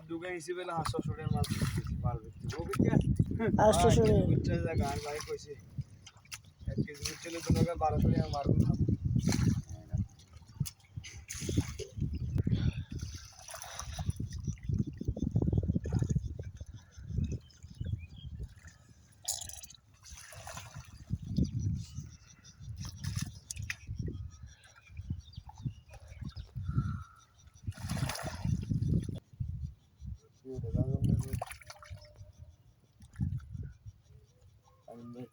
হাত ঢুকে নিছি বেলা হাঁস শুটে মাছ ধরতেছি, মাছ ধরতেছি। ও? আটশো ভাই, শুনে বুঝছে জায়গা, আর ভাই কইছে, এক কেজি বুঝছিলে তোমাকে বারোশো টাকা মারবো খাব।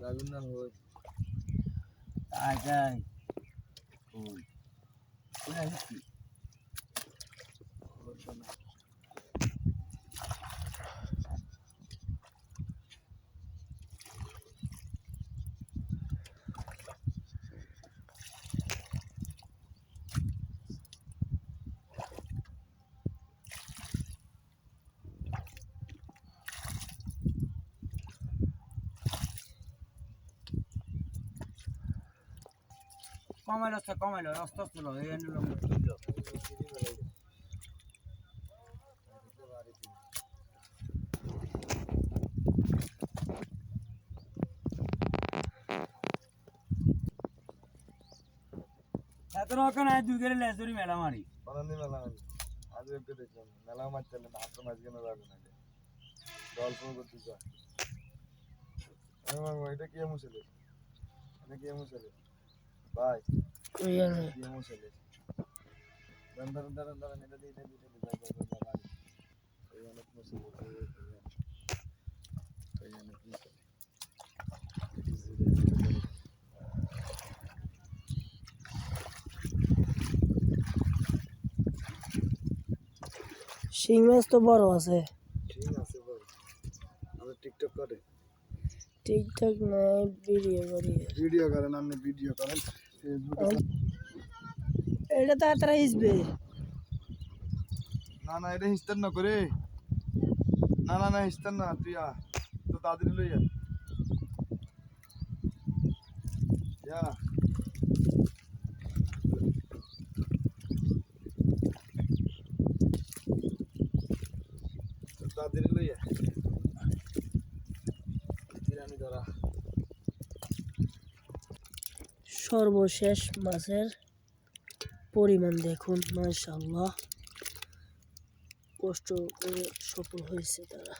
যাবেন না হয় আয় যাই ওই কমাইলো সে কমাইলো, আস্তে আস্তে লো এই আনলো এত রকম আয়, দুই গেলে লেজুরি মেলা মারি? বানানি মেলা আমি আজ একটু দেখলাম, মেলা চলে না হাতের মাছ কেন যাবে না গল্প করতে যা। এটা কি এমন ছেলে? এটা কি এমন ছেলে? ভাই শিং মাছ তো বড় আছে টিকটক করে ঠিকঠাক নয় ভিডিও করি ভিডিও করেন আপনি ভিডিও করেন ফেসবুকে এটা তাড়াতাড়ি আসবে না না, এটা হিস্তার না করে। না না না, হিস্তার না, তুই আ তো তাড়াতাড়ি লই যা যা। তো তাড়াতাড়ি লই যা সর্বশেষ মাছের পরিমাণ দেখুন মাশাল্লাহ কষ্ট করে সফল হয়েছে তারা।